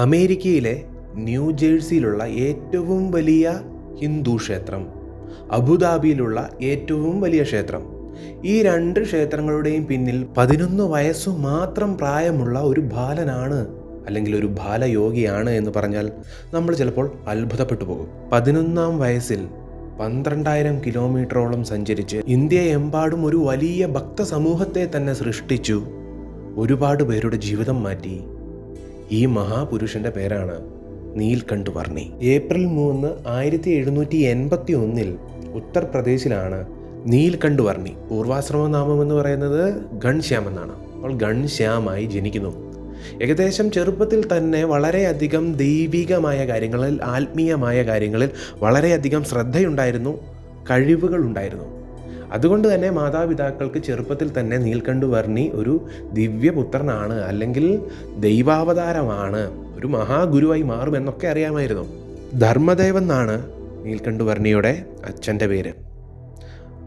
അമേരിക്കയിലെ ന്യൂജേഴ്സിയിലുള്ള ഏറ്റവും വലിയ ഹിന്ദു ക്ഷേത്രം അബുദാബിയിലുള്ള ഏറ്റവും വലിയ ക്ഷേത്രം. ഈ രണ്ട് ക്ഷേത്രങ്ങളുടെയും പിന്നിൽ പതിനൊന്ന് വയസ്സു മാത്രം പ്രായമുള്ള ഒരു ബാലനാണ് അല്ലെങ്കിൽ ഒരു ബാലയോഗിയാണ് എന്ന് പറഞ്ഞാൽ നമ്മൾ ചിലപ്പോൾ അത്ഭുതപ്പെട്ടു പോകും. പതിനൊന്നാം വയസ്സിൽ പന്ത്രണ്ടായിരം കിലോമീറ്ററോളം സഞ്ചരിച്ച് ഇന്ത്യയെമ്പാടും ഒരു വലിയ ഭക്ത സമൂഹത്തെ തന്നെ സൃഷ്ടിച്ചു. ഒരുപാട് പേരുടെ ജീവിതം മാറ്റി. ഈ മഹാപുരുഷന്റെ പേരാണ് നീൽകണ്ഠ് വർണി ഏപ്രിൽ മൂന്ന് ആയിരത്തി എഴുന്നൂറ്റി എൺപത്തി ഒന്നിൽ ഉത്തർപ്രദേശിലാണ് നീൽകണ്ഠ് വർണി പൂർവാശ്രമ നാമം എന്ന് പറയുന്നത് ഗൺശ്യാം എന്നാണ് അവൾ ഗൺശ്യാമായി ജനിക്കുന്നു. ഏകദേശം ചെറുപ്പത്തിൽ തന്നെ വളരെയധികം ദൈവികമായ കാര്യങ്ങളിൽ ആത്മീയമായ കാര്യങ്ങളിൽ വളരെയധികം ശ്രദ്ധയുണ്ടായിരുന്നു കഴിവുകൾ ഉണ്ടായിരുന്നു അതുകൊണ്ട് തന്നെ മാതാപിതാക്കൾക്ക് ചെറുപ്പത്തിൽ തന്നെ നീൽകണ്ഠ് വർണി ഒരു ദിവ്യപുത്രനാണ് അല്ലെങ്കിൽ ദൈവാവതാരമാണ് ഒരു മഹാഗുരുവായി മാറുമെന്നൊക്കെ അറിയാമായിരുന്നു. ധർമ്മദേവൻ എന്നാണ് നീൽകണ്ഠ് വർണിയുടെ അച്ഛന്റെ പേര്.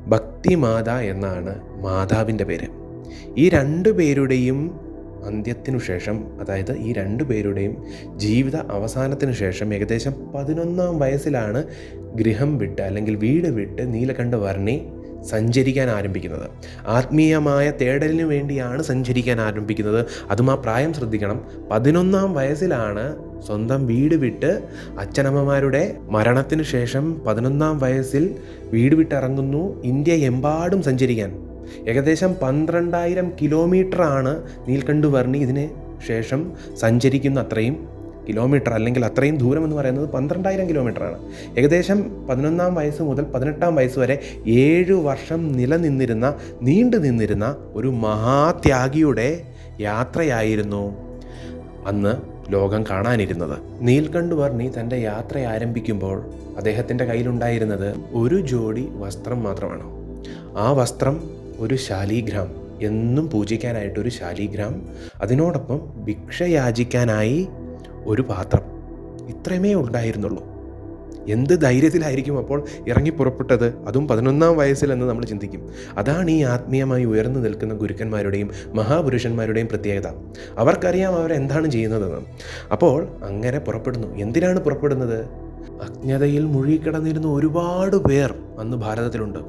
ഭക്തിമാത എന്നാണ് മാതാവിന്റെ പേര്. ഈ രണ്ട് പേരുടെയും അന്ത്യത്തിനു ശേഷം അതായത് ഈ രണ്ടു പേരുടെയും ജീവിത അവസാനത്തിനു ശേഷം ഏകദേശം പതിനൊന്നാം വയസ്സിലാണ് ഗൃഹം വിട്ട് അല്ലെങ്കിൽ വീട് വിട്ട് നീലകണ്ഠ വർണി സഞ്ചരിക്കാൻ ആരംഭിക്കുന്നത്. ആത്മീയമായ തേടലിന് വേണ്ടിയാണ് സഞ്ചരിക്കാൻ ആരംഭിക്കുന്നത്. അതും ആ പ്രായം ശ്രദ്ധിക്കണം. പതിനൊന്നാം വയസ്സിലാണ് സ്വന്തം വീട് വിട്ട് അച്ഛനമ്മമാരുടെ മരണത്തിന് ശേഷം പതിനൊന്നാം വയസ്സിൽ വീട് വിട്ടിറങ്ങുന്നു. ഇന്ത്യ എമ്പാടും സഞ്ചരിക്കാൻ. ഏകദേശം പന്ത്രണ്ടായിരം കിലോമീറ്ററാണ് നീൽകണ്ഠ് വർണി ഇതിന് ശേഷം സഞ്ചരിക്കുന്ന അത്രയും കിലോമീറ്റർ അല്ലെങ്കിൽ അത്രയും ദൂരം എന്ന് പറയുന്നത് പന്ത്രണ്ടായിരം കിലോമീറ്ററാണ്. ഏകദേശം പതിനൊന്നാം വയസ്സ് മുതൽ പതിനെട്ടാം വയസ്സ് വരെ ഏഴ് വർഷം നിലനിന്നിരുന്ന നീണ്ടു നിന്നിരുന്ന ഒരു മഹാത്യാഗിയുടെ യാത്രയായിരുന്നു അന്ന് ലോകം കാണാനിരുന്നത്. നീൽകണ്ഠ് വർണി തന്റെ യാത്ര ആരംഭിക്കുമ്പോൾ അദ്ദേഹത്തിന്റെ കയ്യിലുണ്ടായിരുന്നത് ഒരു ജോഡി വസ്ത്രം മാത്രമാണ്? ആ വസ്ത്രം ഒരു ശാലിഗ്രാം എന്നും പൂജിക്കാനായിട്ടൊരു ശാലിഗ്രാം. അതിനോടൊപ്പം ഭിക്ഷ യാചിക്കാനായി ഒരു പാത്രം. ഇത്രമേ ഉണ്ടായിരുന്നുള്ളൂ. എന്ത് ധൈര്യത്തിലായിരിക്കും അപ്പോൾ ഇറങ്ങി പുറപ്പെട്ടത് അതും പതിനൊന്നാം വയസ്സിലെന്ന് നമ്മൾ ചിന്തിക്കും. അതാണ് ഈ ആത്മീയമായി ഉയർന്നു നിൽക്കുന്ന ഗുരുക്കന്മാരുടെയും മഹാപുരുഷന്മാരുടെയും പ്രത്യേകത. അവർക്കറിയാം അവരെന്താണ് ചെയ്യുന്നതെന്ന്. അപ്പോൾ അങ്ങനെ പുറപ്പെടുന്നു. എന്തിനാണ് പുറപ്പെടുന്നത്? അജ്ഞതയിൽ മുഴുകിക്കിടന്നിരുന്ന ഒരുപാട് പേർ അന്ന് ഭാരതത്തിലുണ്ട്.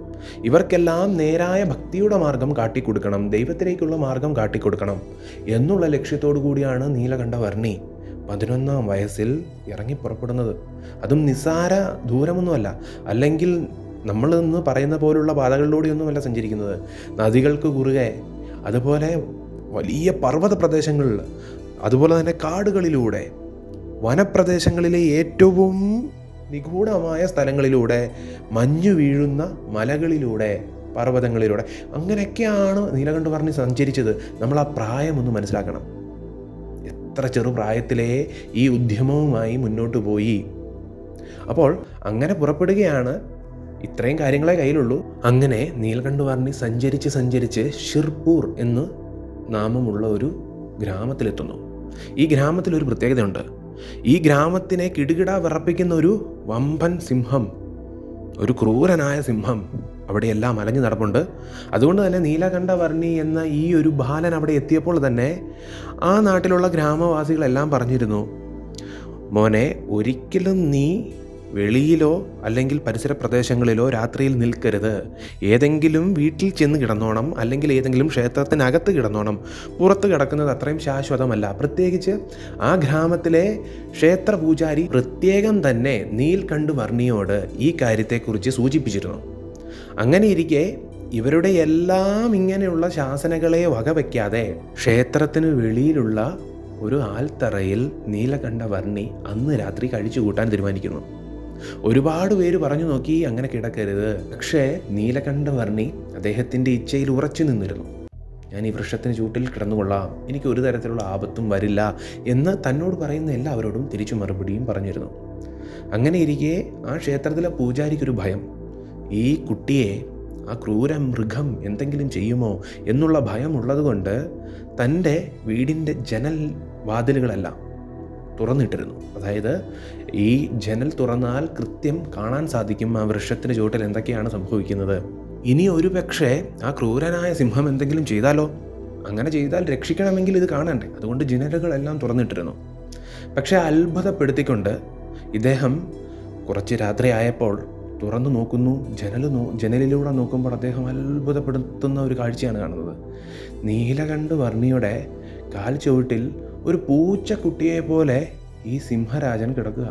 ഇവർക്കെല്ലാം നേരായ ഭക്തിയുടെ മാർഗം കാട്ടിക്കൊടുക്കണം. ദൈവത്തിലേക്കുള്ള മാർഗം കാട്ടിക്കൊടുക്കണം. എന്നുള്ള ലക്ഷ്യത്തോടു കൂടിയാണ് നീലകണ്ഠ വർണി പതിനൊന്നാം വയസ്സിൽ ഇറങ്ങി പുറപ്പെടുന്നത്. അതും നിസ്സാര ദൂരമൊന്നുമല്ല. അല്ലെങ്കിൽ നമ്മൾ ഇന്ന് പറയുന്ന പോലുള്ള പാതകളിലൂടെയൊന്നുമല്ല സഞ്ചരിക്കുന്നത്. നദികൾക്ക് കുറുകെ അതുപോലെ വലിയ പർവത പ്രദേശങ്ങളിൽ അതുപോലെ തന്നെ കാടുകളിലൂടെ വനപ്രദേശങ്ങളിലെ ഏറ്റവും നിഗൂഢമായ സ്ഥലങ്ങളിലൂടെ മഞ്ഞു വീഴുന്ന മലകളിലൂടെ പർവതങ്ങളിലൂടെ അങ്ങനെയൊക്കെയാണ് നീലകണ്ഠ പറഞ്ഞ് സഞ്ചരിച്ചത്. നമ്മൾ ആ പ്രായമൊന്ന് മനസ്സിലാക്കണം. എത്ര ചെറുപ്രായത്തിലേ ഈ ഉദ്യമവുമായി മുന്നോട്ട് പോയി. അപ്പോൾ അങ്ങനെ പുറപ്പെടുകയാണ്. ഇത്രയും കാര്യങ്ങളെ കയ്യിലുള്ളൂ. അങ്ങനെ നീലകണ്ഠ വർണി സഞ്ചരിച്ച് സഞ്ചരിച്ച് ഷിർപൂർ എന്ന് നാമമുള്ള ഒരു ഗ്രാമത്തിലെത്തുന്നു. ഈ ഗ്രാമത്തിൽ ഒരു പ്രത്യേകതയുണ്ട്. ഈ ഗ്രാമത്തിനെ കിടുകിട വിറപ്പിക്കുന്ന ഒരു വമ്പൻ സിംഹം ഒരു ക്രൂരനായ സിംഹം അവിടെയെല്ലാം അലഞ്ഞു നടപ്പുണ്ട്. അതുകൊണ്ട് തന്നെ നീലകണ്ഠവർണി എന്ന ഈ ഒരു ബാലൻ അവിടെ എത്തിയപ്പോൾ തന്നെ ആ നാട്ടിലുള്ള ഗ്രാമവാസികളെല്ലാം പറഞ്ഞിരുന്നു മോനെ ഒരിക്കലും നീ വെളിയിലോ അല്ലെങ്കിൽ പരിസര പ്രദേശങ്ങളിലോ രാത്രിയിൽ നിൽക്കരുത്. ഏതെങ്കിലും വീട്ടിൽ ചെന്ന് കിടന്നോണം അല്ലെങ്കിൽ ഏതെങ്കിലും ക്ഷേത്രത്തിനകത്ത് കിടന്നോണം. പുറത്ത് കിടക്കുന്നത് അത്രയും ശാശ്വതമല്ല. പ്രത്യേകിച്ച് ആ ഗ്രാമത്തിലെ ക്ഷേത്ര പൂജാരി പ്രത്യേകം തന്നെ നീൽകണ്ഠ് വർണിയോട് ഈ കാര്യത്തെക്കുറിച്ച് സൂചിപ്പിച്ചിരുന്നു. അങ്ങനെ ഇരിക്കെ ഇവരുടെ എല്ലാം ഇങ്ങനെയുള്ള ശാസനകളെ വകവയ്ക്കാതെ ക്ഷേത്രത്തിന് വെളിയിലുള്ള ഒരു ആൽത്തറയിൽ നീലകണ്ഠ വർണി അന്ന് രാത്രി കഴിച്ചു കൂട്ടാൻ തീരുമാനിക്കുന്നു. ഒരുപാട് പേര് പറഞ്ഞു നോക്കി അങ്ങനെ കിടക്കരുത്. പക്ഷേ നീലകണ്ഠ വർണി അദ്ദേഹത്തിന്റെ ഇച്ഛയിൽ ഉറച്ചു നിന്നിരുന്നു. ഞാൻ ഈ വൃക്ഷത്തിന് ചൂട്ടിൽ കിടന്നുകൊള്ളാം. എനിക്ക് ഒരു തരത്തിലുള്ള ആപത്തും വരില്ല എന്ന് തന്നോട് പറയുന്ന എല്ലാവരോടും തിരിച്ചു മറുപടിയും പറഞ്ഞിരുന്നു. അങ്ങനെ ഇരിക്കെ ആ ക്ഷേത്രത്തിലെ പൂജാരിക്കൊരു ഭയം ഈ കുട്ടിയെ ആ ക്രൂര മൃഗം എന്തെങ്കിലും ചെയ്യുമോ എന്നുള്ള ഭയമുള്ളതുകൊണ്ട് തന്റെ വീടിന്റെ ജനൽ വാതിലുകളെല്ലാം തുറന്നിട്ടിരുന്നു. അതായത് ഈ ജനൽ തുറന്നാൽ കൃത്യം കാണാൻ സാധിക്കും ആ വൃക്ഷത്തിന് ചുവട്ടിൽ എന്തൊക്കെയാണ് സംഭവിക്കുന്നത്. ഇനി ഒരു പക്ഷേ ആ ക്രൂരനായ സിംഹം എന്തെങ്കിലും ചെയ്താലോ? അങ്ങനെ ചെയ്താൽ രക്ഷിക്കണമെങ്കിൽ ഇത് കാണണ്ടേ? അതുകൊണ്ട് ജനലുകളെല്ലാം തുറന്നിട്ടിരുന്നു. പക്ഷേ അത്ഭുതപ്പെടുത്തിക്കൊണ്ട് ഇദ്ദേഹം കുറച്ച് രാത്രി ആയപ്പോൾ തുറന്നു നോക്കുന്നു. ജനൽ നോ ജനലിലൂടെ നോക്കുമ്പോൾ അദ്ദേഹം അത്ഭുതപ്പെടുത്തുന്ന ഒരു കാഴ്ചയാണ് കാണുന്നത്. നീലകണ്ഠ വർണിയുടെ കാൽ ചുവട്ടിൽ ഒരു പൂച്ചക്കുട്ടിയെ പോലെ ഈ സിംഹരാജൻ കിടക്കുക.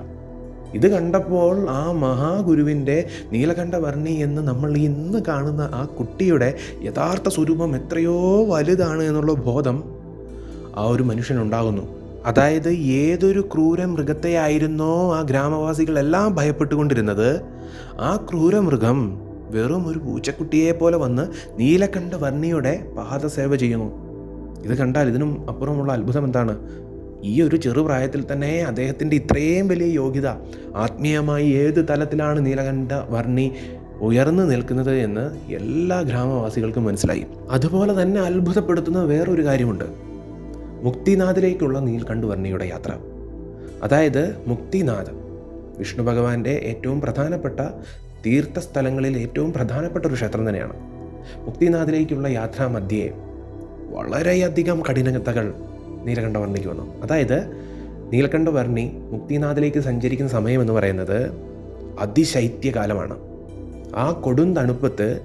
ഇത് കണ്ടപ്പോൾ ആ മഹാഗുരുവിന്റെ നീലകണ്ഠവർണി എന്ന് നമ്മൾ ഇന്ന് കാണുന്ന ആ കുട്ടിയുടെ യഥാർത്ഥ സ്വരൂപം എത്രയോ വലുതാണ് എന്നുള്ള ബോധം ആ ഒരു മനുഷ്യനുണ്ടാകുന്നു. അതായത് ഏതൊരു ക്രൂര മൃഗത്തെയായിരുന്നോ ആ ഗ്രാമവാസികളെല്ലാം ഭയപ്പെട്ടുകൊണ്ടിരുന്നത് ആ ക്രൂരമൃഗം വെറും ഒരു പൂച്ചക്കുട്ടിയെ പോലെ വന്ന് നീലകണ്ഠ വർണിയുടെ പാദസേവ ചെയ്യുന്നു. ഇത് കണ്ടാൽ ഇതിനും അപ്പുറമുള്ള അത്ഭുതം എന്താണ്? ഈ ഒരു ചെറുപ്രായത്തിൽ തന്നെ അദ്ദേഹത്തിന്റെ ഇത്രയും വലിയ യോഗ്യത ആത്മീയമായി ഏത് തലത്തിലാണ് നീലകണ്ഠ വർണി ഉയർന്നു നിൽക്കുന്നത് എന്ന് എല്ലാ ഗ്രാമവാസികൾക്കും മനസ്സിലായി. അതുപോലെ തന്നെ അത്ഭുതപ്പെടുത്തുന്ന വേറൊരു കാര്യമുണ്ട്. മുക്തിനാഥിലേക്കുള്ള നീൽകണ്ഠ വർണിയുടെ യാത്ര. അതായത് മുക്തിനാഥ്. വിഷ്ണു ഭഗവാന്റെ ഏറ്റവും പ്രധാനപ്പെട്ട തീർത്ഥസ്ഥലങ്ങളിൽ ഏറ്റവും പ്രധാനപ്പെട്ട ഒരു ക്ഷേത്രം തന്നെയാണ്. മുക്തിനാഥിലേക്കുള്ള യാത്രാ മധ്യേ വളരെയധികം കഠിനതകൾ നീലകണ്ഠവർണിക്ക് വന്നു. അതായത് നീലകണ്ഠവർണി മുക്തിനാഥിലേക്ക് സഞ്ചരിക്കുന്ന സമയം എന്ന് പറയുന്നത് അതിശൈത്യകാലമാണ്. ആ കൊടും തണുപ്പത്ത്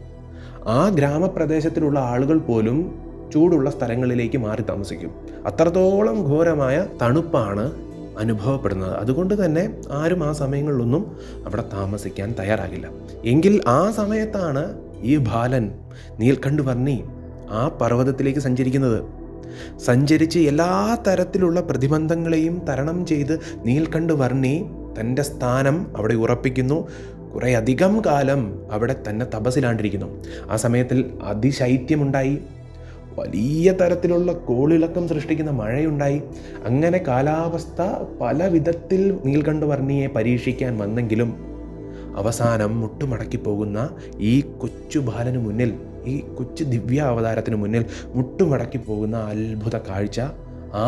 ആ ഗ്രാമപ്രദേശത്തിലുള്ള ആളുകൾ പോലും ചൂടുള്ള സ്ഥലങ്ങളിലേക്ക് മാറി താമസിക്കും. അത്രത്തോളം ഘോരമായ തണുപ്പാണ് അനുഭവപ്പെടുന്നത്. അതുകൊണ്ട് തന്നെ ആരും ആ സമയങ്ങളിലൊന്നും അവിടെ താമസിക്കാൻ തയ്യാറാകില്ല. എങ്കിൽ ആ സമയത്താണ് ഈ ബാലൻ നീൽക്കണ്ഠ് വർണി ആ പർവതത്തിലേക്ക് സഞ്ചരിക്കുന്നത്. സഞ്ചരിച്ച് എല്ലാ തരത്തിലുള്ള പ്രതിബന്ധങ്ങളെയും തരണം ചെയ്ത് നീൽക്കണ്ഠ് വർണി തന്റെ സ്ഥാനം അവിടെ ഉറപ്പിക്കുന്നു. കുറേ അധികം കാലം അവിടെ തന്നെ തപസ്സിലാണ്ടിരിക്കുന്നു. ആ സമയത്തിൽ അതിശൈത്യമുണ്ടായി. വലിയ തരത്തിലുള്ള കോളിളക്കം സൃഷ്ടിക്കുന്ന മഴയുണ്ടായി. അങ്ങനെ കാലാവസ്ഥ പല വിധത്തിൽ നീൽകണ്ഠ വർണിയെ പരീക്ഷിക്കാൻ വന്നെങ്കിലും അവസാനം മുട്ടുമടക്കി പോകുന്ന ഈ കൊച്ചു ബാലന് മുന്നിൽ ഈ കൊച്ചു ദിവ്യ അവതാരത്തിന് മുന്നിൽ മുട്ടുമടക്കി പോകുന്ന അത്ഭുത കാഴ്ച ആ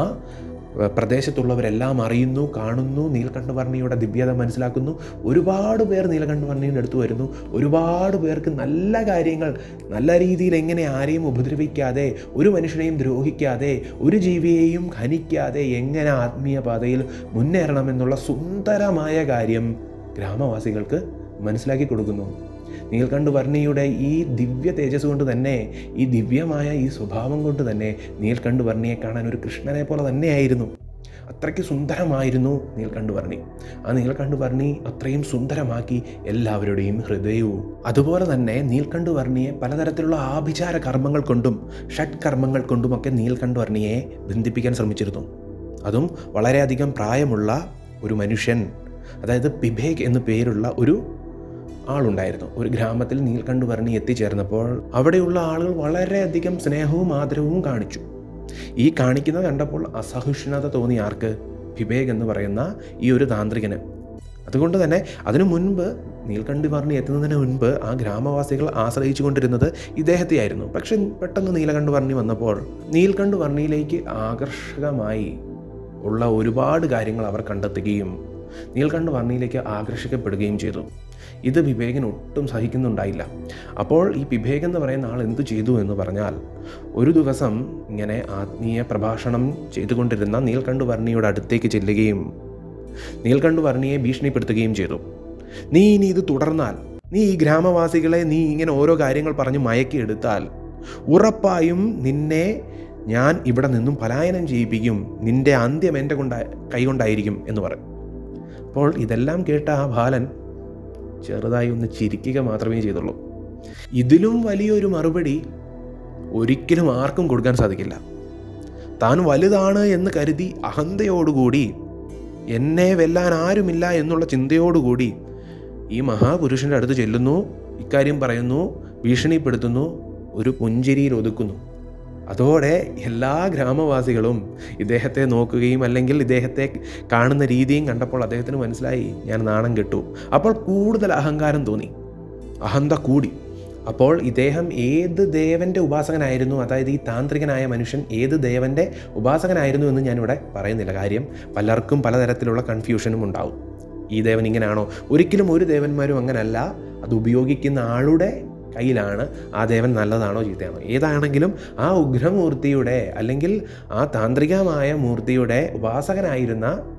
പ്രദേശത്തുള്ളവരെല്ലാം അറിയുന്നു കാണുന്നു നീലകണ്ഠവർണിയുടെ ദിവ്യത മനസ്സിലാക്കുന്നു. ഒരുപാട് പേർ നീലകണ്ഠവർണിയുടെ അടുത്ത് വരുന്നു. ഒരുപാട് പേർക്ക് നല്ല കാര്യങ്ങൾ നല്ല രീതിയിൽ എങ്ങനെ ആരെയും ഉപദ്രവിക്കാതെ ഒരു മനുഷ്യനെയും ദ്രോഹിക്കാതെ ഒരു ജീവിയെയും ഖനിക്കാതെ എങ്ങനെ ആത്മീയ പാതയിൽ മുന്നേറണമെന്നുള്ള സുന്ദരമായ കാര്യം ഗ്രാമവാസികൾക്ക് മനസ്സിലാക്കി കൊടുക്കുന്നു. നീൽകണ്ഠ വർണിയുടെ ഈ ദിവ്യ തേജസ് കൊണ്ട് തന്നെ ഈ ദിവ്യമായ ഈ സ്വഭാവം കൊണ്ട് തന്നെ നീൽകണ്ഠ കാണാൻ ഒരു കൃഷ്ണനെ പോലെ തന്നെയായിരുന്നു. അത്രയ്ക്ക് സുന്ദരമായിരുന്നു നീൽകണ്ഠവർണി ആ നീൽകണ്ഠവർണി അത്രയും സുന്ദരമാക്കി എല്ലാവരുടെയും ഹൃദയവും. അതുപോലെ തന്നെ നീൽകണ്ഠ വർണിയെ പലതരത്തിലുള്ള ആഭിചാര കർമ്മങ്ങൾ കൊണ്ടും ഷഡ് കർമ്മങ്ങൾ കൊണ്ടുമൊക്കെ നീൽകണ്ഠ വർണിയെ ബന്ധിപ്പിക്കാൻ ശ്രമിച്ചിരുന്നു. അതും വളരെയധികം പ്രായമുള്ള ഒരു മനുഷ്യൻ അതായത് പിബേക് എന്നു പേരുള്ള ഒരു ആളുണ്ടായിരുന്നു. ഒരു ഗ്രാമത്തിൽ നീൽകണ്ഠ വരണി എത്തിച്ചേർന്നപ്പോൾ അവിടെയുള്ള ആളുകൾ വളരെയധികം സ്നേഹവും ആദരവും കാണിച്ചു. ഈ കാണിക്കുന്നത് കണ്ടപ്പോൾ അസഹിഷ്ണുത തോന്നി ആർക്ക്? വിവേക് എന്ന് പറയുന്ന ഈ ഒരു താന്ത്രികന്. അതുകൊണ്ട് തന്നെ അതിനു മുൻപ് നീൽകണ്ഠി വർണി എത്തുന്നതിന് മുൻപ് ആ ഗ്രാമവാസികൾ ആശ്രയിച്ചു കൊണ്ടിരുന്നത് ഇദ്ദേഹത്തെയായിരുന്നു പക്ഷെ പെട്ടെന്ന് നീലകണ്ഠവർണി വന്നപ്പോൾ നീൽകണ്ഠവർണിയിലേക്ക് ആകർഷകമായി ഉള്ള ഒരുപാട് കാര്യങ്ങൾ അവർ കണ്ടെത്തുകയും നീൽകണ്ഠ വർണിയിലേക്ക് ആകർഷിക്കപ്പെടുകയും ചെയ്തു. ഇത് വിവേകൻ ഒട്ടും സഹിക്കുന്നുണ്ടായില്ല. അപ്പോൾ ഈ വിവേകൻ എന്ന് പറയുന്ന ആൾ എന്തു ചെയ്തു എന്ന് പറഞ്ഞാൽ ഒരു ദിവസം ഇങ്ങനെ ആത്മീയ പ്രഭാഷണം ചെയ്തുകൊണ്ടിരുന്ന നീൽകണ്ഠ വർണിയുടെ അടുത്തേക്ക് ചെല്ലുകയും നീൽകണ്ഠ വർണിയെ ഭീഷണിപ്പെടുത്തുകയും ചെയ്തു. നീ ഇനി ഇത് തുടർന്നാൽ നീ ഈ ഗ്രാമവാസികളെ നീ ഇങ്ങനെ ഓരോ കാര്യങ്ങൾ പറഞ്ഞ് മയക്കിയെടുത്താൽ ഉറപ്പായും നിന്നെ ഞാൻ ഇവിടെ നിന്നും പലായനം ചെയ്യിപ്പിക്കും. നിന്റെ അന്ത്യം എന്റെ കൊണ്ട കൈകൊണ്ടായിരിക്കും എന്ന് പറയും. അപ്പോൾ ഇതെല്ലാം കേട്ട ആ ബാലൻ ചെറുതായി ഒന്ന് ചിരിക്കുക മാത്രമേ ചെയ്തുള്ളൂ. ഇതിലും വലിയൊരു മറുപടി ഒരിക്കലും ആർക്കും കൊടുക്കാൻ സാധിക്കില്ല. താൻ വലുതാണ് എന്ന് കരുതി അഹന്തയോടുകൂടി എന്നെ വെല്ലാൻ ആരുമില്ല എന്നുള്ള ചിന്തയോടുകൂടി ഈ മഹാപുരുഷന്റെ അടുത്ത് ചെല്ലുന്നു ഇക്കാര്യം പറയുന്നു ഭീഷണിപ്പെടുത്തുന്നു ഒരു പുഞ്ചിരിയിൽ ഒതുക്കുന്നു. അതോടെ എല്ലാ ഗ്രാമവാസികളും ഇദ്ദേഹത്തെ നോക്കുകയും അല്ലെങ്കിൽ ഇദ്ദേഹത്തെ കാണുന്ന രീതിയും കണ്ടപ്പോൾ അദ്ദേഹത്തിന് മനസ്സിലായി ഞാൻ നാണം കെട്ടു. അപ്പോൾ കൂടുതൽ അഹങ്കാരം തോന്നി. അഹന്ത കൂടി. അപ്പോൾ ഇദ്ദേഹം ഏത് ദേവന്റെ ഉപാസകനായിരുന്നു? അതായത് ഈ താന്ത്രികനായ മനുഷ്യൻ ഏത് ദേവന്റെ ഉപാസകനായിരുന്നു എന്ന് ഞാനിവിടെ പറയുന്നില്ല. കാര്യം പലർക്കും പലതരത്തിലുള്ള കൺഫ്യൂഷനും ഉണ്ടാവും. ഈ ദേവൻ ഇങ്ങനെയാണോ ഒരിക്കലും ഒരു ദേവന്മാരും അങ്ങനല്ല. അത് ഉപയോഗിക്കുന്ന ആളുടെ കയ്യിലാണ് ആ ദേവൻ നല്ലതാണോ ചീത്തയാണോ? ഏതാണെങ്കിലും ആ ഉഗ്രമൂർത്തിയുടെ അല്ലെങ്കിൽ ആ താന്ത്രികമായ മൂർത്തിയുടെ ഉപാസകനായിരുന്ന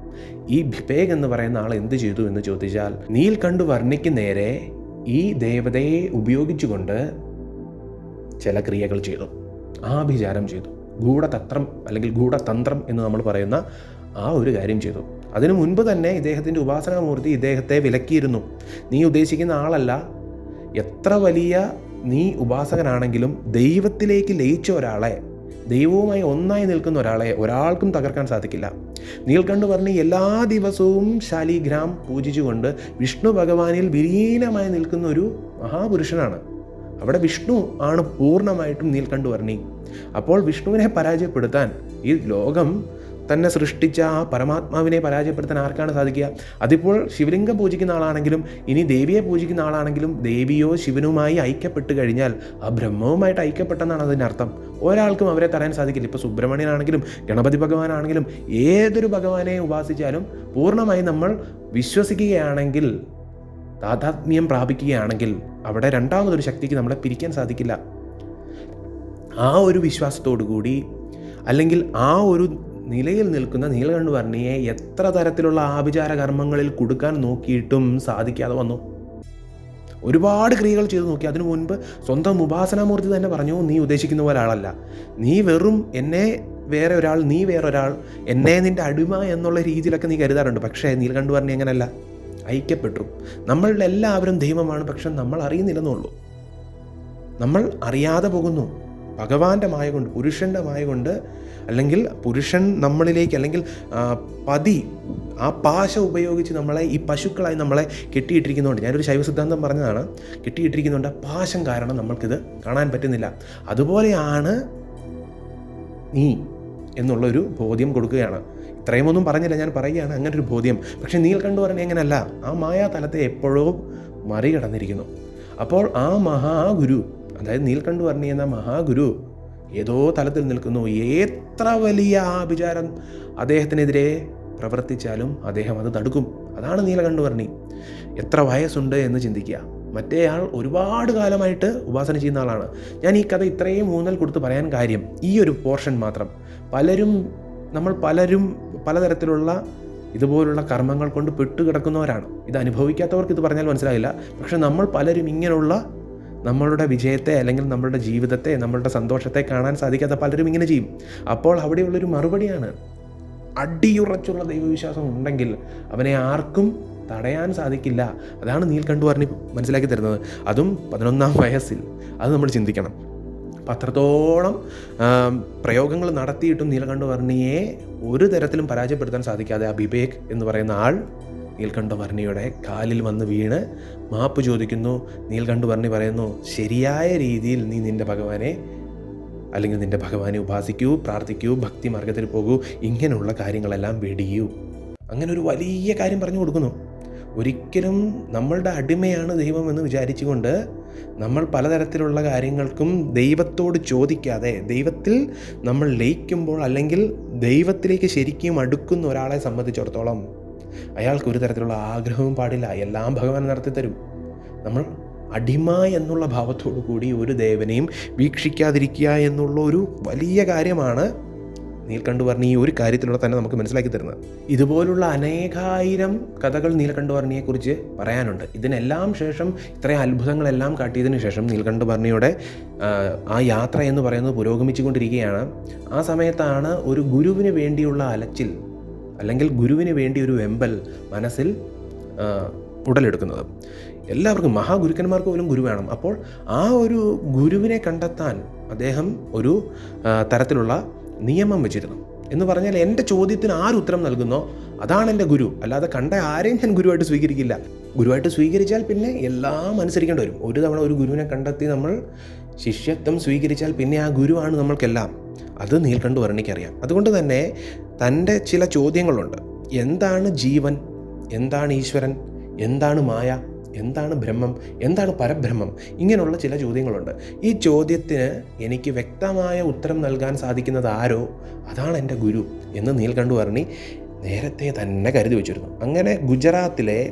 ഈ ഭിപേഗ് എന്ന് പറയുന്ന ആൾ എന്ത് ചെയ്തു എന്ന് ചോദിച്ചാൽ നീൽ കണ്ടു വർണിക്ക് നേരെ ഈ ദേവതയെ ഉപയോഗിച്ചുകൊണ്ട് ചില ക്രിയകൾ ചെയ്തു. ആഭിചാരം ചെയ്തു. ഗൂഢതന്ത്രം അല്ലെങ്കിൽ ഗൂഢതന്ത്രം എന്ന് നമ്മൾ പറയുന്ന ആ ഒരു കാര്യം ചെയ്തു. അതിനു മുൻപ് തന്നെ ഇദ്ദേഹത്തിന്റെ ഉപാസനാമൂർത്തി ഇദ്ദേഹത്തെ വിലക്കിയിരുന്നു. നീ ഉദ്ദേശിക്കുന്ന ആളല്ല. എത്ര വലിയ നീ ഉപാസകനാണെങ്കിലും ദൈവത്തിലേക്ക് ലയിച്ച ഒരാളെ ദൈവവുമായി ഒന്നായി നിൽക്കുന്ന ഒരാളെ ഒരാൾക്കും തകർക്കാൻ സാധിക്കില്ല. നീൽകണ്ഠ് പറഞ്ഞ് എല്ലാ ദിവസവും ശാലിഗ്രാം പൂജിച്ചുകൊണ്ട് വിഷ്ണു ഭഗവാനിൽ വിലീനമായി നിൽക്കുന്ന ഒരു മഹാപുരുഷനാണ്. അവിടെ വിഷ്ണു ആണ് പൂർണമായിട്ടും നീൽകണ്ഠ് പറഞ്ഞി. അപ്പോൾ വിഷ്ണുവിനെ പരാജയപ്പെടുത്താൻ ഈ ലോകം തന്നെ സൃഷ്ടിച്ച ആ പരമാത്മാവിനെ പരാജയപ്പെടുത്താൻ ആർക്കാണ് സാധിക്കുക? അതിപ്പോൾ ശിവലിംഗം പൂജിക്കുന്ന ആളാണെങ്കിലും ഇനി ദേവിയെ പൂജിക്കുന്ന ആളാണെങ്കിലും ദേവിയോ ശിവനുമായി ഐക്യപ്പെട്ട് കഴിഞ്ഞാൽ ആ ബ്രഹ്മവുമായിട്ട് ഐക്യപ്പെട്ടെന്നാണ് അതിന്റെ അർത്ഥം. ഒരാൾക്കും അവരെ തരാൻ സാധിക്കില്ല. ഇപ്പോൾ സുബ്രഹ്മണ്യനാണെങ്കിലും ഗണപതി ഭഗവാനാണെങ്കിലും ഏതൊരു ഭഗവാനെ ഉപാസിച്ചാലും പൂർണമായി നമ്മൾ വിശ്വസിക്കുകയാണെങ്കിൽ താതാത്മ്യം പ്രാപിക്കുകയാണെങ്കിൽ അവിടെ രണ്ടാമതൊരു ശക്തിക്ക് നമ്മളെ പിരിക്കാൻ സാധിക്കില്ല. ആ ഒരു വിശ്വാസത്തോടു കൂടി അല്ലെങ്കിൽ ആ ഒരു നിലയിൽ നിൽക്കുന്ന നീലകണ്ഠവർണിയെ എത്ര തരത്തിലുള്ള ആഭിചാര കർമ്മങ്ങളിൽ കൊടുക്കാൻ നോക്കിയിട്ടും സാധിക്കാതെ വന്നു. ഒരുപാട് ക്രിയകൾ ചെയ്തു നോക്കി. അതിനു മുൻപ് സ്വന്തം ഉപാസനാമൂർത്തി തന്നെ പറഞ്ഞു നീ ഉദ്ദേശിക്കുന്ന പോലെ ആളല്ല നീ വെറും എന്നെ വേറെ ഒരാൾ നീ വേറെ ഒരാൾ എന്നെ നിന്റെ അടിമ എന്നുള്ള രീതിയിലൊക്കെ നീ കരുതാറുണ്ട്. പക്ഷേ നീലകണ്ഠ വർണി അങ്ങനല്ല. ഐക്യപ്പെട്ടു. നമ്മളുടെ എല്ലാവരും ദൈവമാണ്. പക്ഷെ നമ്മൾ അറിയുന്നില്ലെന്നുള്ളൂ. നമ്മൾ അറിയാതെ പോകുന്നു. ഭഗവാന്റെ മായ കൊണ്ട് പുരുഷന്റെ മായ കൊണ്ട് അല്ലെങ്കിൽ പുരുഷൻ നമ്മളിലേക്ക് അല്ലെങ്കിൽ പതി ആ പാശ ഉപയോഗിച്ച് നമ്മളെ ഈ പശുക്കളായി നമ്മളെ കെട്ടിയിട്ടിരിക്കുന്നതുകൊണ്ട് ഞാനൊരു ശൈവ സിദ്ധാന്തം പറഞ്ഞതാണ്. കെട്ടിയിട്ടിരിക്കുന്നതുകൊണ്ട് ആ പാശം കാരണം നമ്മൾക്കിത് കാണാൻ പറ്റുന്നില്ല. അതുപോലെയാണ് നീ എന്നുള്ളൊരു ബോധ്യം കൊടുക്കുകയാണ്. ഇത്രയുമൊന്നും പറഞ്ഞില്ല ഞാൻ പറയുകയാണ്. അങ്ങനെ ഒരു ബോധ്യം. പക്ഷേ നീൽ നീൽകണ്ഠ പറഞ്ഞ എങ്ങനെയല്ല? ആ മായാതലത്തെ എപ്പോഴും മറികടന്നിരിക്കുന്നു. അപ്പോൾ ആ മഹാഗുരു അതായത് നീൽകണ്ഠ പറഞ്ഞു എന്ന മഹാഗുരു ഏതോ തലത്തിൽ നിൽക്കുന്നു. എത്ര വലിയ ആഭിചാരം അദ്ദേഹത്തിനെതിരെ പ്രവർത്തിച്ചാലും അദ്ദേഹം അത് തടുക്കും. അതാണ് നീലകണ്ഠ വർണി എത്ര വയസ്സുണ്ട് എന്ന് ചിന്തിക്കുക. മറ്റേയാൾ ഒരുപാട് കാലമായിട്ട് ഉപാസന ചെയ്യുന്ന ആളാണ്. ഞാൻ ഈ കഥ ഇത്രയും ഊന്നൽ കൊടുത്ത് പറയാൻ കാര്യം ഈ ഒരു പോർഷൻ മാത്രം. പലരും നമ്മൾ പലരും പലതരത്തിലുള്ള ഇതുപോലുള്ള കർമ്മങ്ങൾ കൊണ്ട് പെട്ടുകിടക്കുന്നവരാണ്. ഇത് അനുഭവിക്കാത്തവർക്ക് ഇത് പറഞ്ഞാൽ മനസ്സിലാകില്ല പക്ഷെ നമ്മൾ പലരും ഇങ്ങനെയുള്ള നമ്മളുടെ വിജയത്തെ അല്ലെങ്കിൽ നമ്മളുടെ ജീവിതത്തെ നമ്മളുടെ സന്തോഷത്തെ കാണാൻ സാധിക്കാത്ത പലരും ഇങ്ങനെ ചെയ്യും. അപ്പോൾ അവിടെയുള്ളൊരു മറുപടിയാണ് അടിയുറച്ചുള്ള ദൈവവിശ്വാസം ഉണ്ടെങ്കിൽ അവനെ ആർക്കും തടയാൻ സാധിക്കില്ല. അതാണ് നീൽക്കണ്ടു പറഞ്ഞ് മനസ്സിലാക്കി തരുന്നത്. അതും പതിനൊന്നാം വയസ്സിൽ. അത് നമ്മൾ ചിന്തിക്കണം. അത്രത്തോളം പ്രയോഗങ്ങൾ നടത്തിയിട്ടും നീലകണ്ഠ വർണിയെ ഒരു തരത്തിലും പരാജയപ്പെടുത്താൻ സാധിക്കാതെ ആ ബിബേക് എന്ന് പറയുന്ന ആൾ നീൽകണ്ഠ വർണിയുടെ കാലിൽ വന്ന് വീണ് മാപ്പ് ചോദിക്കുന്നു. നീൽകണ്ഠ വർണി പറയുന്നു ശരിയായ രീതിയിൽ നീ നിന്റെ ഭഗവാനെ അല്ലെങ്കിൽ നിന്റെ ഭഗവാനെ ഉപാസിക്കൂ പ്രാർത്ഥിക്കൂ ഭക്തി മാർഗത്തിൽ പോകൂ ഇങ്ങനെയുള്ള കാര്യങ്ങളെല്ലാം വെടിയൂ. അങ്ങനെ ഒരു വലിയ കാര്യം പറഞ്ഞു കൊടുക്കുന്നു. ഒരിക്കലും നമ്മളുടെ അടിമയാണ് ദൈവം എന്ന് വിചാരിച്ചുകൊണ്ട് നമ്മൾ പലതരത്തിലുള്ള കാര്യങ്ങൾക്കും ദൈവത്തോട് ചോദിക്കാതെ ദൈവത്തിൽ നമ്മൾ ലയിക്കുമ്പോൾ അല്ലെങ്കിൽ ദൈവത്തിലേക്ക് ശരിക്കും അടുക്കുന്ന ഒരാളെ സംബന്ധിച്ചിടത്തോളം അയാൾക്ക് ഒരു തരത്തിലുള്ള ആഗ്രഹവും പാടില്ല. എല്ലാം ഭഗവാൻ നടത്തി തരും. നമ്മൾ അടിമ എന്നുള്ള ഭാവത്തോടു കൂടി ഒരു ദേവനെയും വീക്ഷിക്കാതിരിക്കുക എന്നുള്ള ഒരു വലിയ കാര്യമാണ് നീൽകണ്ഠ് വർണി ഈ ഒരു കാര്യത്തിലൂടെ തന്നെ നമുക്ക് മനസ്സിലാക്കി തരുന്നത്. ഇതുപോലുള്ള അനേകായിരം കഥകൾ നീൽകണ്ഠു വർണിയെക്കുറിച്ച് പറയാനുണ്ട്. ഇതിനെല്ലാം ശേഷം ഇത്രയും അത്ഭുതങ്ങളെല്ലാം കാട്ടിയതിനു ശേഷം നീൽകണ്ഠ വർണിയുടെ ആ യാത്ര എന്ന് പറയുന്നത് പുരോഗമിച്ചുകൊണ്ടിരിക്കുകയാണ്. ആ സമയത്താണ് ഒരു ഗുരുവിന് വേണ്ടിയുള്ള അലച്ചിൽ അല്ലെങ്കിൽ ഗുരുവിന് വേണ്ടി ഒരു വെമ്പൽ മനസ്സിൽ ഉടലെടുക്കുന്നത്. എല്ലാവർക്കും മഹാഗുരുക്കന്മാർക്ക് പോലും ഗുരു വേണം. അപ്പോൾ ആ ഒരു ഗുരുവിനെ കണ്ടെത്താൻ അദ്ദേഹം ഒരു തരത്തിലുള്ള നിയമം വെച്ചിരുന്നു. എന്ന് പറഞ്ഞാൽ എന്റെ ചോദ്യത്തിന് ആര് ഉത്തരം നൽകുന്നോ? അതാണ് എന്റെ ഗുരു. അല്ലാതെ കണ്ട ആരെയും ഞാൻ ഗുരുവായിട്ട് സ്വീകരിക്കില്ല. ഗുരുവായിട്ട് സ്വീകരിച്ചാൽ പിന്നെ എല്ലാം അനുസരിക്കേണ്ടി വരും. ഒരു തവണ ഒരു ഗുരുവിനെ കണ്ടെത്തി നമ്മൾ ശിഷ്യത്വം സ്വീകരിച്ചാൽ പിന്നെ ആ ഗുരുവാണ് നമ്മൾക്കെല്ലാം. അത് നീൽകണ്ഠ വർണിക്കറിയാം അതുകൊണ്ട് തന്നെ തന്റെ ചില ചോദ്യങ്ങളുണ്ട്. എന്താണ് ജീവൻ? എന്താണ് ഈശ്വരൻ? എന്താണ് മായ? എന്താണ് ബ്രഹ്മം? എന്താണ് പരബ്രഹ്മം? ഇങ്ങനെയുള്ള ചില ചോദ്യങ്ങളുണ്ട്. ഈ ചോദ്യത്തിന് എനിക്ക് വ്യക്തമായ ഉത്തരം നൽകാൻ സാധിക്കുന്നത് ആരോ? അതാണ് എന്റെ ഗുരു എന്ന് നീൽകണ്ഠു വർണി നേരത്തെ തന്നെ കരുതി വെച്ചിരുന്നു. അങ്ങനെ ഗുജറാത്തിലെ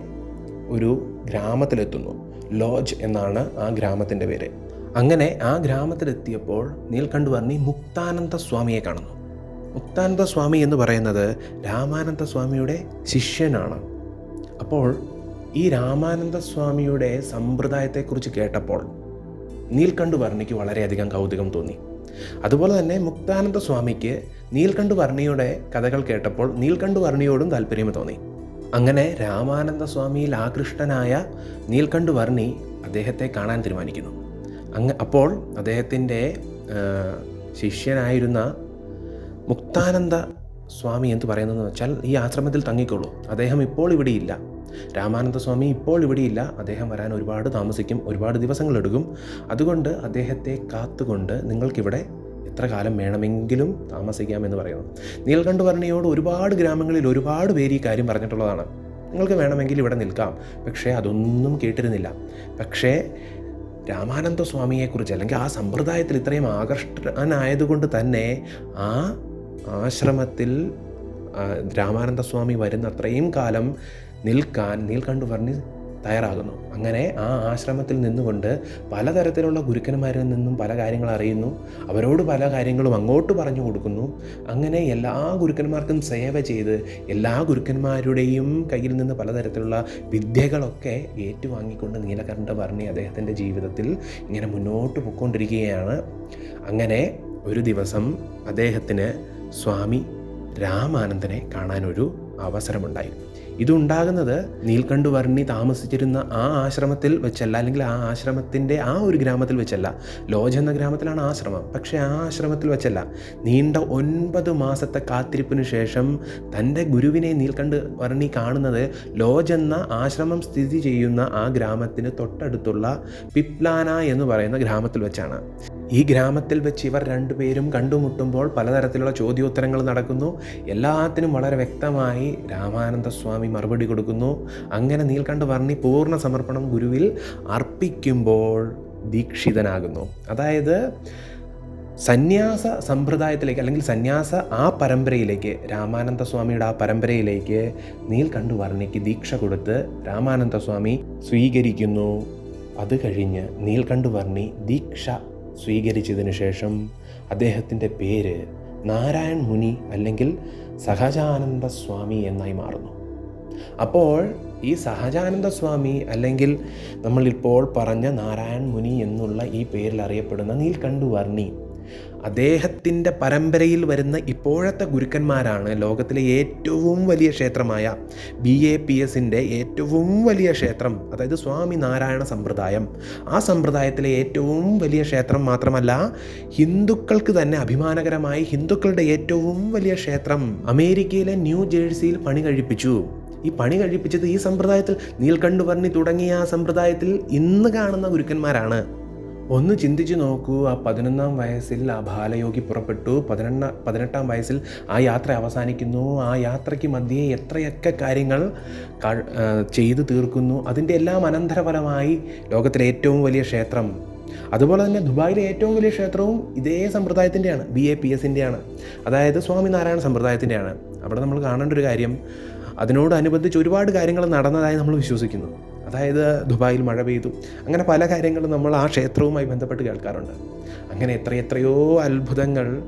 ഒരു ഗ്രാമത്തിലെത്തുന്നു. ലോജ് എന്നാണ് ആ ഗ്രാമത്തിന്റെ പേര്. അങ്ങനെ ആ ഗ്രാമത്തിലെത്തിയപ്പോൾ നീൽകണ്ഠു വർണി മുക്താനന്ദ സ്വാമിയെ കാണുന്നു. മുക്താനന്ദ സ്വാമി എന്ന് പറയുന്നത് രാമാനന്ദ സ്വാമിയുടെ ശിഷ്യനാണ്. അപ്പോൾ ഈ രാമാനന്ദ സ്വാമിയുടെ സമ്പ്രദായത്തെക്കുറിച്ച് കേട്ടപ്പോൾ നീൽകണ്ഠ വർണിക്ക് വളരെയധികം കൗതുകം തോന്നി. അതുപോലെ തന്നെ മുക്താനന്ദ സ്വാമിക്ക് നീൽകണ്ഠവർണിയുടെ കഥകൾ കേട്ടപ്പോൾ നീൽകണ്ഠവർണിയോടും താല്പര്യം തോന്നി. അങ്ങനെ രാമാനന്ദ സ്വാമിയിൽ ആകൃഷ്ടനായ നീൽകണ്ഠവർണി അദ്ദേഹത്തെ കാണാൻ തീരുമാനിക്കുന്നു. അങ്ങ് അപ്പോൾ അദ്ദേഹത്തിന്റെ ശിഷ്യനായിരുന്ന മുക്താനന്ദ സ്വാമി എന്ന് പറയുന്നതെന്ന് വെച്ചാൽ ഈ ആശ്രമത്തിൽ തങ്ങിക്കോളൂ. അദ്ദേഹം ഇപ്പോൾ ഇവിടെയില്ല. രാമാനന്ദ സ്വാമി ഇപ്പോൾ ഇവിടെയില്ല. അദ്ദേഹം വരാൻ ഒരുപാട് താമസിക്കും ഒരുപാട് ദിവസങ്ങളെടുക്കും അതുകൊണ്ട് അദ്ദേഹത്തെ കാത്തുകൊണ്ട് നിങ്ങൾക്കിവിടെ എത്ര കാലം വേണമെങ്കിലും താമസിക്കാം എന്ന് പറയുന്നു. നീൽകണ്ഠ വർണിയോട് ഒരുപാട് ഗ്രാമങ്ങളിൽ ഒരുപാട് പേര് ഈ കാര്യം പറഞ്ഞിട്ടുള്ളതാണ്. നിങ്ങൾക്ക് വേണമെങ്കിൽ ഇവിടെ നിൽക്കാം. പക്ഷേ അതൊന്നും കേട്ടിരുന്നില്ല. പക്ഷേ രാമാനന്ദ സ്വാമിയെക്കുറിച്ച് അല്ലെങ്കിൽ ആ സമ്പ്രദായത്തിൽ ഇത്രയും ആകർഷ്ടനായതുകൊണ്ട് തന്നെ ആ ആശ്രമത്തിൽ രാമാനന്ദ സ്വാമി വരുന്ന അത്രയും കാലം നിൽക്കാൻ നീൽകണ്ഠ വർണി തയ്യാറാകുന്നു. അങ്ങനെ ആ ആശ്രമത്തിൽ നിന്നുകൊണ്ട് പലതരത്തിലുള്ള ഗുരുക്കന്മാരിൽ നിന്നും പല കാര്യങ്ങൾ അറിയുന്നു. അവരോട് പല കാര്യങ്ങളും അങ്ങോട്ട് പറഞ്ഞു കൊടുക്കുന്നു. അങ്ങനെ എല്ലാ ഗുരുക്കന്മാർക്കും സേവ ചെയ്ത് എല്ലാ ഗുരുക്കന്മാരുടെയും കയ്യിൽ നിന്ന് പലതരത്തിലുള്ള വിദ്യകളൊക്കെ ഏറ്റുവാങ്ങിക്കൊണ്ട് നീലകണ്ഠ വർണി അദ്ദേഹത്തിന്റെ ജീവിതത്തിൽ ഇങ്ങനെ മുന്നോട്ട് പൊയ്ക്കൊണ്ടിരിക്കുകയാണ്. അങ്ങനെ ഒരു ദിവസം അദ്ദേഹത്തിന് സ്വാമി രാമാനന്ദനെ കാണാനൊരു അവസരമുണ്ടായി. ഇതുണ്ടാകുന്നത് നീൽകണ്ഠ വർണി താമസിച്ചിരുന്ന ആ ആശ്രമത്തിൽ വെച്ചല്ല അല്ലെങ്കിൽ ആ ആശ്രമത്തിന്റെ ആ ഒരു ഗ്രാമത്തിൽ വെച്ചല്ല. ലോജ എന്ന ഗ്രാമത്തിലാണ് ആശ്രമം. പക്ഷേ ആ ആശ്രമത്തിൽ വെച്ചല്ല. നീണ്ട ഒൻപത് മാസത്തെ കാത്തിരിപ്പിന് ശേഷം തന്റെ ഗുരുവിനെ നീൽകണ്ഠ വർണി കാണുന്നത് ലോജ് എന്ന ആശ്രമം സ്ഥിതി ചെയ്യുന്ന ആ ഗ്രാമത്തിന് തൊട്ടടുത്തുള്ള പിപ്ലാന എന്ന് പറയുന്ന ഗ്രാമത്തിൽ വെച്ചാണ്. ഈ ഗ്രാമത്തിൽ വെച്ച് ഇവർ രണ്ടുപേരും കണ്ടുമുട്ടുമ്പോൾ പലതരത്തിലുള്ള ചോദ്യോത്തരങ്ങൾ നടക്കുന്നു. എല്ലാത്തിനും വളരെ വ്യക്തമായി രാമാനന്ദ സ്വാമി മറുപടി കൊടുക്കുന്നു. അങ്ങനെ നീൽക്കണ്ഠ വർണി പൂർണ സമർപ്പണം ഗുരുവിൽ അർപ്പിക്കുമ്പോൾ ദീക്ഷിതനാകുന്നു. അതായത് സന്യാസ സമ്പ്രദായത്തിലേക്ക് അല്ലെങ്കിൽ സന്യാസ ആ പരമ്പരയിലേക്ക് രാമാനന്ദ സ്വാമിയുടെ ആ പരമ്പരയിലേക്ക് നീൽകണ്ഠ വർണിക്ക് ദീക്ഷ കൊടുത്ത് രാമാനന്ദ സ്വാമി സ്വീകരിക്കുന്നു. അത് കഴിഞ്ഞ് നീൽകണ്ഠ വർണി ദീക്ഷ സ്വീകരിച്ചതിന് ശേഷം അദ്ദേഹത്തിന്റെ പേര് നാരായൺ മുനി അല്ലെങ്കിൽ സഹജാനന്ദ സ്വാമി എന്നായി മാറുന്നു. അപ്പോൾ ഈ സഹജാനന്ദ സ്വാമി അല്ലെങ്കിൽ നമ്മളിപ്പോൾ പറഞ്ഞ നാരായണ മുനി എന്നുള്ള ഈ പേരിൽ അറിയപ്പെടുന്ന നീൽകണ്ഠ വർണി അദ്ദേഹത്തിന്റെ പരമ്പരയിൽ വരുന്ന ഇപ്പോഴത്തെ ഗുരുക്കന്മാരാണ് ലോകത്തിലെ ഏറ്റവും വലിയ ക്ഷേത്രമായ ബി എ പി എസിന്റെ ഏറ്റവും വലിയ ക്ഷേത്രം അതായത് സ്വാമി നാരായണ സമ്പ്രദായം. ആ സമ്പ്രദായത്തിലെ ഏറ്റവും വലിയ ക്ഷേത്രം മാത്രമല്ല ഹിന്ദുക്കൾക്ക് തന്നെ അഭിമാനകരമായി ഹിന്ദുക്കളുടെ ഏറ്റവും വലിയ ക്ഷേത്രം അമേരിക്കയിലെ ന്യൂ ജേഴ്സിയിൽ പണി കഴിപ്പിച്ചു ഈ പണി കഴിപ്പിച്ചത് ഈ സമ്പ്രദായത്തിൽ നീൽകണ്ഠ പറഞ്ഞു തുടങ്ങിയ ആ സമ്പ്രദായത്തിൽ ഇന്ന് കാണുന്ന ഗുരുക്കന്മാരാണ്. ഒന്ന് ചിന്തിച്ചു നോക്കൂ ആ പതിനൊന്നാം വയസ്സിൽ ആ ബാലയോഗി പുറപ്പെട്ടു. പതിനെണ്ണ പതിനെട്ടാം വയസ്സിൽ ആ യാത്ര അവസാനിക്കുന്നു. ആ യാത്രയ്ക്ക് മധ്യേ എത്രയൊക്കെ കാര്യങ്ങൾ ചെയ്തു തീർക്കുന്നു. അതിന്റെ എല്ലാം അനന്തരഫലമായി ലോകത്തിലെ ഏറ്റവും വലിയ ക്ഷേത്രം. അതുപോലെ തന്നെ ദുബായിലെ ഏറ്റവും വലിയ ക്ഷേത്രവും ഇതേ സമ്പ്രദായത്തിന്റെയാണ് ബി എ പി എസിന്റെയാണ്. അതായത് സ്വാമിനാരായണ സമ്പ്രദായത്തിന്റെയാണ്. അവിടെ നമ്മൾ കാണേണ്ട ഒരു കാര്യം അതിനോടനുബന്ധിച്ച് ഒരുപാട് കാര്യങ്ങൾ നടന്നതായി നമ്മൾ വിശ്വസിക്കുന്നു. അതായത് ദുബായിൽ മഴ പെയ്തു. അങ്ങനെ പല കാര്യങ്ങളും നമ്മൾ ആ ക്ഷേത്രവുമായി ബന്ധപ്പെട്ട് കേൾക്കാറുണ്ട്. അങ്ങനെ എത്രയെത്രയോ അത്ഭുതങ്ങൾ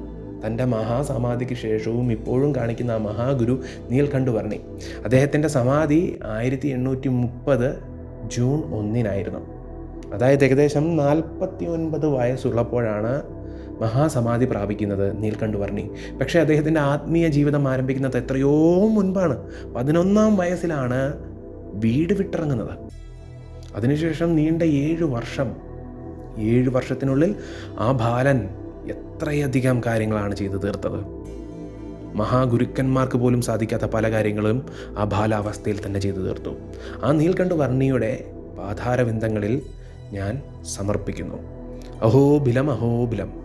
തന്റെ മഹാസമാധിക്ക് ശേഷവും ഇപ്പോഴും കാണിക്കുന്ന ആ മഹാഗുരു നീൽ കണ്ടു പറഞ്ഞേ അദ്ദേഹത്തിന്റെ സമാധി ആയിരത്തി എണ്ണൂറ്റി മുപ്പത് ജൂൺ ഒന്നിനായിരുന്നു. അതായത് ഏകദേശം നാൽപ്പത്തി ഒൻപത് വയസ്സുള്ളപ്പോഴാണ് മഹാസമാധി പ്രാപിക്കുന്നത് നീൽകണ്ഠവർണി. പക്ഷേ അദ്ദേഹത്തിന്റെ ആത്മീയ ജീവിതം ആരംഭിക്കുന്നത് എത്രയോ മുൻപാണ്. പതിനൊന്നാം വയസ്സിലാണ് വീട് വിട്ടിറങ്ങുന്നത്. അതിനുശേഷം നീണ്ട ഏഴ് വർഷം ഏഴ് വർഷത്തിനുള്ളിൽ ആ ബാലൻ എത്രയധികം കാര്യങ്ങളാണ് ചെയ്തു തീർത്തത്. മഹാഗുരുക്കന്മാർക്ക് പോലും സാധിക്കാത്ത പല കാര്യങ്ങളും ആ ബാലാവസ്ഥയിൽ തന്നെ ചെയ്തു തീർത്തു. ആ നീൽകണ്ഠവർണിയുടെ പാധാരവിന്ദങ്ങളിൽ ഞാൻ സമർപ്പിക്കുന്നു. അഹോ അഹോബിലം അഹോബിലം